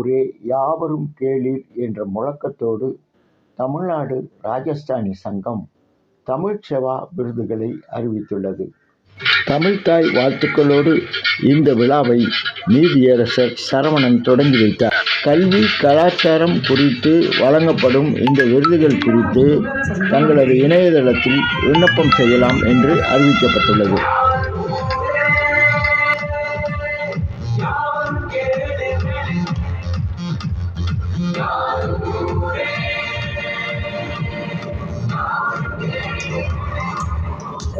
ஊரே யாவரும் கேளீர் என்ற முழக்கத்தோடு தமிழ்நாடு ராஜஸ்தானி சங்கம் தமிழ் செவா விருதுகளை அறிவித்துள்ளது. தமிழ்தாய் வாழ்த்துக்களோடு இந்த விழாவை நீதியரசர் சரவணன் தொடங்கி வைத்தார். கல்வி கலாச்சாரம் குறித்து வழங்கப்படும் இந்த விருதுகள் குறித்து தங்களது இணையதளத்தில் விண்ணப்பம் செய்யலாம் என்று அறிவிக்கப்பட்டுள்ளது.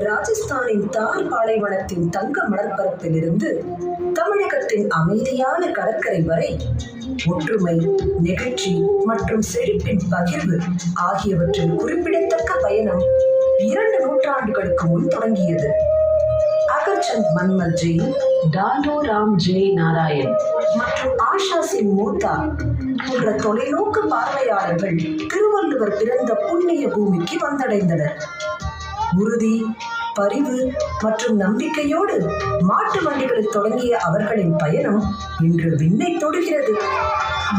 ராஜஸ்தானின் தார் பாலைவனத்தின் தங்க மணற்பரப்பிலிருந்து தமிழகத்தின் அமைதியான கடற்கரை வரை ஒற்றுமை நெகிழ்ச்சி மற்றும் செழிப்பின் பகிர்வு ஆகியவற்றின் குறிப்பிடத்தக்க பயணம் இரண்டு நூற்றாண்டுகளுக்கு முன் தொடங்கியது. அகர்சந்த் மன்மல் ஜெயின் டாண்டோ ராம் ஜெய் நாராயண் மற்றும் ஆஷா சிங் மூத்தா போன்ற தொலைநோக்கு பார்வையாளர்கள் திருவள்ளுவர் பிறந்த புண்ணிய பூமிக்கு வந்தடைந்தனர். உறுதி பரிவு மற்றும் நம்பிக்கையோடு மாட்டு வண்டிகளில் தொடங்கிய அவர்களின் பயணம் இன்று விண்ணை தொடுகிறது.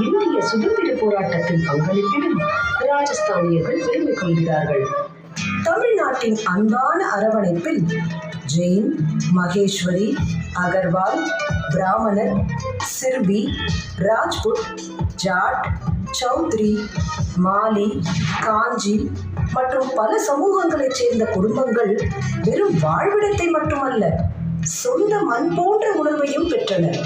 இந்திய சுதந்திர போராட்டத்தின் பங்களிப்பிலும் ராஜஸ்தானியர்கள் பெருமை கொள்கிறார்கள். தமிழ்நாட்டின் அன்பான அரவணைப்பில் ஜெயின் மகேஸ்வரி அகர்வால் பிராமணர் சிர்பி ராஜ்புட் ஜாட் சௌத்ரி மாலி காஞ்சி மற்றும் பல சமூகங்களைச் சேர்ந்த குடும்பங்கள் வெறும் வாழ்விடத்தை மட்டுமல்ல சொந்த மண் போன்ற உணர்வையும் பெற்றனர்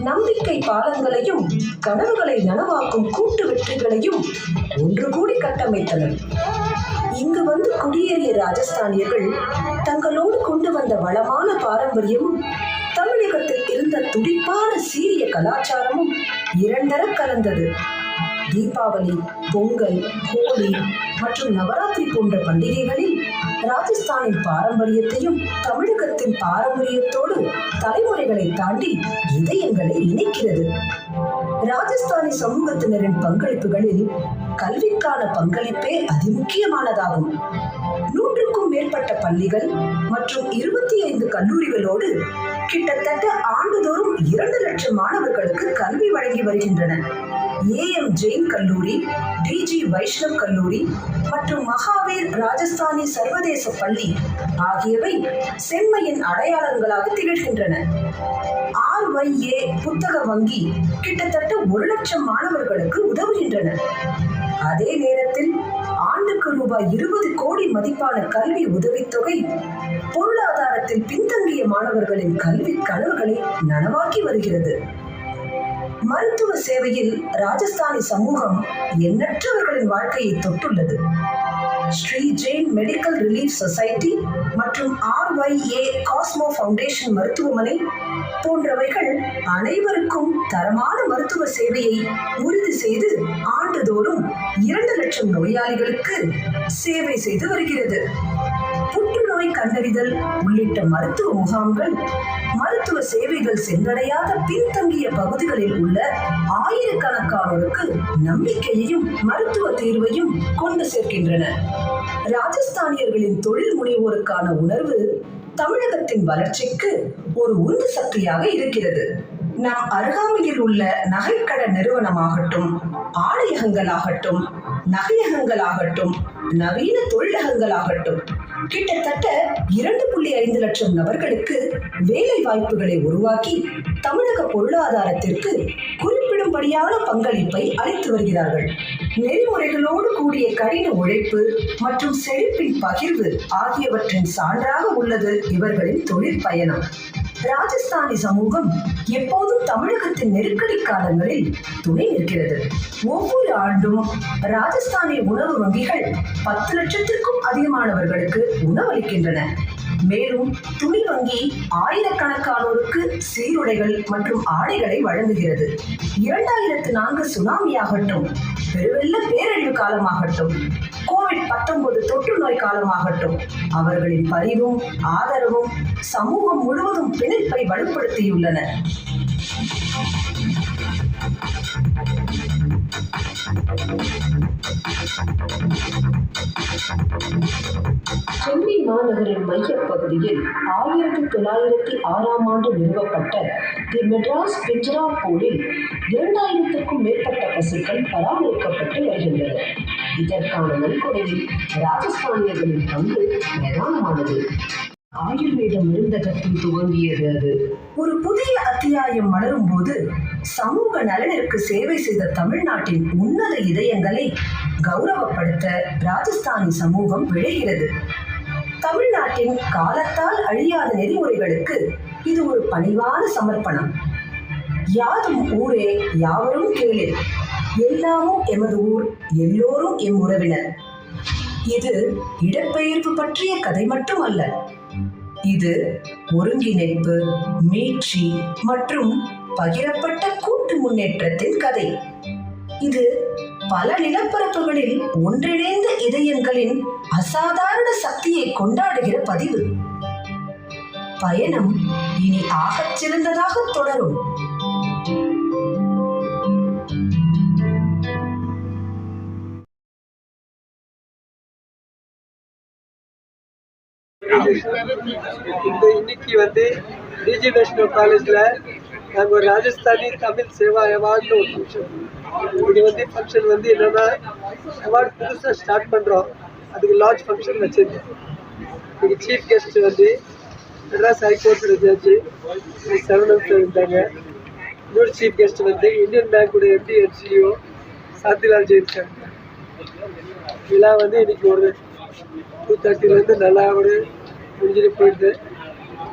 நம்பிக்கை பாலங்களையும் கனவுகளை நனவாக்கும் கூட்டு வெற்றிகளையும் ஒன்று கூடி கட்டமைத்தனர். இங்கு வந்து குடியேறிய ராஜஸ்தானியர்கள் தங்களோடு கொண்டு வந்த வளமான பாரம்பரியமும் தமிழகத்தில் இருந்த துடிப்பான சீரிய கலாச்சாரமும் இரண்டர கலந்தது. தீபாவளி பொங்கல் ஹோலி மற்றும் நவராத்திரி போன்ற பண்டிகைகளில் ராஜஸ்தானின் பாரம்பரியத்தையும் தமிழகத்தின் பாரம்பரியத்தோடு தலைமுறைகளை தாண்டி இதயங்களை இணைக்கிறது. ராஜஸ்தானி சமூகத்தினரின் பங்களிப்புகளில் கல்விக்கான பங்களிப்பே அதிமுக்கியமானதாகும். நூற்றுக்கும் மேற்பட்ட பள்ளிகள் மற்றும் இருபத்தி ஐந்து கல்லூரிகளோடு கிட்டத்தட்ட ஆண்டுதோறும் இரண்டு லட்சம் மாணவர்களுக்கு கல்வி வழங்கி வருகின்றன. ஏஎம் ஜெயின் கல்லூரி டிஜி வைஷ்ணவ் கல்லூரி மற்றும் மகாவீர் ராஜஸ்தானி சர்வதேச பள்ளி ஆகியவை செம்மையின் அடையாளங்களாக திகழ்கின்றன. ஆர்ஒய்ஏ புத்தக வங்கி கிட்டத்தட்ட ஒரு லட்சம் மாணவர்களுக்கு உதவுகின்றன. அதே நேரத்தில் ஆண்டுக்கு ரூபாய் இருபது கோடி மதிப்பான கல்வி உதவித்தொகை பொருளாதாரத்தில் பின்தங்கிய மாணவர்களின் கல்வி கனவுகளை நனவாக்கி வருகிறது. மருத்துவ சேவையில் ராஜஸ்தானி சமூகம் எண்ணற்றவர்களின் வாழ்க்கையை தொட்டுள்ளது. Shri Jain medical relief society மற்றும் ஆர்ஒய்ஏ காஸ்மோ ஃபவுண்டேஷன் மருத்துவமனை போன்றவைகள் அனைவருக்கும் தரமான மருத்துவ சேவையை உறுதி செய்து ஆண்டுதோறும் இரண்டு லட்சம் நோயாளிகளுக்கு சேவை செய்து வருகிறது. புற்றுநோய் கண்டறிதல் உள்ளிட்ட மருத்துவ முகாம்கள் மருத்துவ சேவைகள் சென்றடையாத பின்தங்கிய பகுதிகளில் உள்ள ஆயிரக்கணக்கானோருக்கு நம்பிக்கையையும் மருத்துவ தீர்வையும் கொண்டு சேர்க்கின்றன. ராஜஸ்தானியர்களின் தொழில் முனைவோருக்கான உணர்வு தமிழகத்தின் வளர்ச்சிக்கு ஒரு உந்து சக்தியாக இருக்கிறது. நம் அருகாமையில் உள்ள நகைக்கட நிறுவனமாகட்டும் ஆடையகங்களாகட்டும் நகையகங்களாகட்டும் நவீன தொழிலகங்களாகட்டும் கிட்டத்தட்ட இரண்டு புள்ளி ஐந்து லட்சம் நபர்களுக்கு வேலை வாய்ப்புகளை உருவாக்கி தமிழக பொருளாதாரத்திற்கு குறிப்பிடும்படியான பங்களிப்பை அளித்து வருகிறார்கள். நெறிமுறைகளோடு கூடிய கடின உழைப்பு மற்றும் செழிப்பின் பகிர்வு ஆகியவற்றின் சான்றாக உள்ளது இவர்களின் தொழில் பயணம். ராஜஸ்தானி சமூகம் எப்போதும் தமிழகத்தின் நெருக்கடி காலங்களில் துணை நிற்கிறது. ஒவ்வொரு ஆண்டும் ராஜஸ்தானி உணவு வங்கிகள் பத்து லட்சத்திற்கும் அதிகமானவர்களுக்கு உணவளிக்கின்றன. மேலும் துணி வங்கி ஆயிரக்கணக்கானோருக்கு சீருடைகள் மற்றும் ஆடைகளை வழங்குகிறது. இரண்டாயிரத்து நான்கு சுனாமி ஆகட்டும் பெருவெள்ள பேரழிவு காலமாகட்டும் கோவிட் பத்தொன்பது தொற்று நோய் காலமாகட்டும் அவர்களின் பரிவும் ஆதரவும் சமூகம் முழுவதும் பிணைப்பை வலுப்படுத்தியுள்ளன. சென்னை மாநகரின் மையப்பகுதியில் ஆயிரத்தி தொள்ளாயிரத்தி ஆறாம் ஆண்டு நிறுவப்பட்ட தி மெட்ராஸ் பிஞ்சரா போலில் இரண்டாயிரத்திற்கும் மேற்பட்ட பசுக்கள் பராமரிக்கப்பட்டு வருகின்றன. இதற்கான நன்கொடையில் ராஜஸ்தானியர்களின் பங்கு பிரதானமானது. ஆயுர்வேத மருந்தகத்தில் துவங்கியது அது. ஒரு புதிய அத்தியாயம் மலரும் போது சமூக நலனிற்கு சேவை செய்த தமிழ்நாட்டின் உன்னத இதயங்களை கௌரவப்படுத்த ராஜஸ்தானி சமூகம் விழைகிறது. தமிழ்நாட்டின் காலத்தால் அழியாத நெறிமுறைகளுக்கு இது ஒரு பணிவான சமர்ப்பணம். யாதும் ஊரே யாவரும் கேளு எல்லாமும் எமது ஊர் எல்லோரும் எம் உறவினர். இது இடப்பெயர்வு பற்றிய கதை மட்டுமல்ல. இது ஒருங்கிணைப்பு மீட்சி மற்றும் பகிரப்பட்ட கூட்டு முன்னேற்றத்தின் கதை. இது பல நிலப்பரப்புகளில் ஒன்றிணைந்த இதயங்களின் அசாதாரண சக்தியை கொண்டாடுகிற பதிவு. பயணம் இனி ஆகச் சிறந்ததாக தொடரும். இன்னைக்கு வந்து டிஜி நேஷனல் காலேஜ்ல நாங்கள் ஒரு ராஜஸ்தானி தமிழ் சேவா அவார்ட்னு ஒரு ஃபங்க்ஷன் இது வந்து ஃபங்க்ஷன் வந்து என்னென்னா அவார்டு புதுசாக ஸ்டார்ட் பண்ணுறோம் அதுக்கு லான்ச் ஃபங்க்ஷன் வச்சிருக்கோம். இன்னைக்கு சீஃப் கெஸ்ட் வந்து மெட்ராஸ் ஹைகோர்ட்டோட ஜட்ஜு சரவணன் இருந்தாங்க. இன்னொரு சீஃப் கெஸ்ட் வந்து இந்தியன் பேங்கோட MD and CEO Chhatilal Jain sir. இதெல்லாம் வந்து இன்னைக்கு ஒரு டூ தேர்ட்டிலேருந்து நல்லா ஒரு முடிஞ்சுட்டு போயிடுது.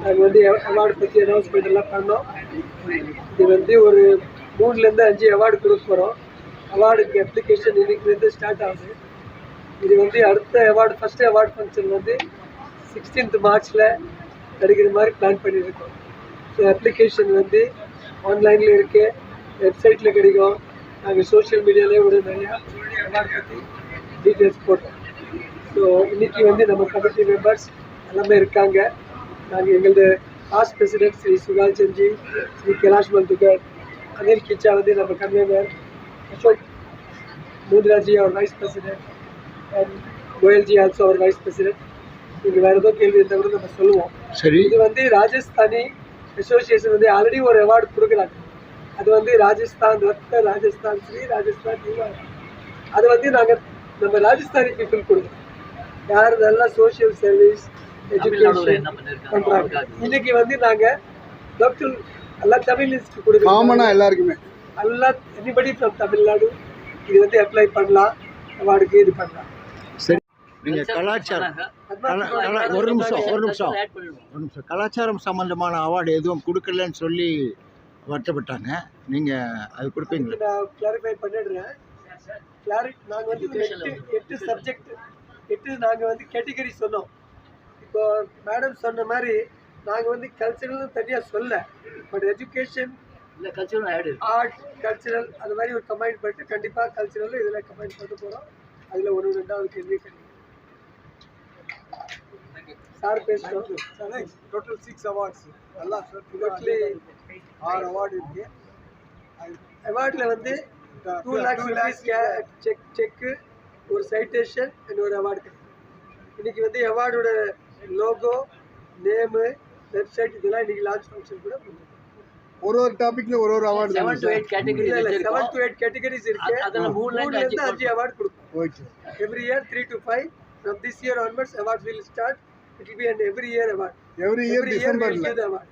நாங்கள் வந்து அவார்டு பற்றி அனௌன்ஸ்மெண்ட் எல்லாம் பண்ணோம். இது வந்து ஒரு மூணுலேருந்து அஞ்சு அவார்டு கொடுக்க போகிறோம் அவார்டுக்கு அப்ளிகேஷன் இன்னைக்குலேருந்து ஸ்டார்ட் ஆகுது. இது வந்து அடுத்த அவார்டு ஃபஸ்ட்டு அவார்டு ஃபங்க்ஷன் வந்து சிக்ஸ்டீன்த் மார்ச்சில் கிடைக்கிற மாதிரி பிளான் பண்ணியிருக்கோம். ஸோ அப்ளிகேஷன் வந்து ஆன்லைனில் இருக்குது வெப்சைட்டில் கிடைக்கும். நாங்கள் சோஷியல் மீடியாலேயே ஒரு நிறையா அவார்டு பற்றி டீட்டெயில்ஸ் போட்டோம். ஸோ இன்றைக்கி வந்து நம்ம கமிட்டி மெம்பர்ஸ் எல்லாமே இருக்காங்க. நாங்கள் எங்களது பாஸ்ட் பிரசிடென்ட் ஸ்ரீ சுகால் செஞ்சி ஸ்ரீ கைலாஷ் மல்துகர் அனில் கிச்சா வந்து நம்ம convener Ashok Moothraji our vice president and Goyalji also our vice president நீங்கள் வேறு ஏதோ கேள்வி இருந்தால் கூட நம்ம சொல்லுவோம். சரி. இது வந்து ராஜஸ்தானி அசோசியேஷன் வந்து ஆல்ரெடி ஒரு அவார்டு கொடுக்குறாங்க. அது வந்து ராஜஸ்தான் ரத்த ராஜஸ்தான் ஸ்ரீ ராஜஸ்தான் அது வந்து நாங்கள் நம்ம ராஜஸ்தானி பீப்புள் கொடுக்குறோம். யார் நல்லா சோஷியல் சர்வீஸ் எஜுகேஷன் பண்ணுறாங்க இன்னைக்கு வந்து நாங்கள் லோக்கல் எல்லா தமிழிஸ்க்கு கொடுக்குறோம் காமனாக எல்லாருக்குமே. எல்லா எனிபடி ஃப்ரம் தமிழ்நாடு இது வந்து அப்ளை பண்ணலாம் அவார்டுக்கு இது பண்ணலாம். நீங்கள் கலாச்சாரம் கலா- கலா- ஒரு நிமிஷம் ஒரு நிமிஷம் ஒரு நிமிஷம். கலாச்சாரம் சம்பந்தமான அவார்டு எதுவும் கொடுக்கலன்னு சொல்லி வருத்தப்பட்டாங்க. நீங்கள் அது கொடுப்பீங்களா? நான் கிளாரிஃபை பண்ணிடுறேன். கிளாரி நாங்கள் வந்து எட்டு சப்ஜெக்ட் எட்டு நாங்கள் வந்து கேட்டகரி சொன்னோம். இப்போ மேடம் சொன்ன மாதிரி நாங்கள் வந்து கல்ச்சரல்னு தனியாக சொல்ல பட் எஜுகேஷன் இல்லை கல்ச்சரல் ஆடு ஆர்ட் கல்ச்சரல் அது மாதிரி ஒரு கம்பைன் பண்ணிட்டு கண்டிப்பாக கல்ச்சரல் இதில் கம்பைன் பண்ண போகிறோம் அதில் ஒரு ரெண்டாவது கேள்வி கிடைக்கும் sir sir total six awards நல்லா டோட்டலி ஆறு அவார்டு இருக்கு. அவார்டில் வந்து two lakhs rupees cheque cheque ஒரு சைட்டேஷன் அண்ட் ஒரு அவார்டு இன்னைக்கு வந்து அவார்டோட லோகோ நேமு வெப்சைட் இதெல்லாம் இன்னைக்கு லான்ச் ஃபங்க்ஷன் கூட. ஒரு ஒரு டாபிக்ல ஒரு ஒரு award seven to eight category seven to eight categories இருக்கு. அது- அதுல மூணுல இருந்து அஞ்சு அஞ்சு அவார்டு கொடுப்போம். Okay every year three to five from this year onwards award will start it will be and every year award every year டிசம்பர்ல award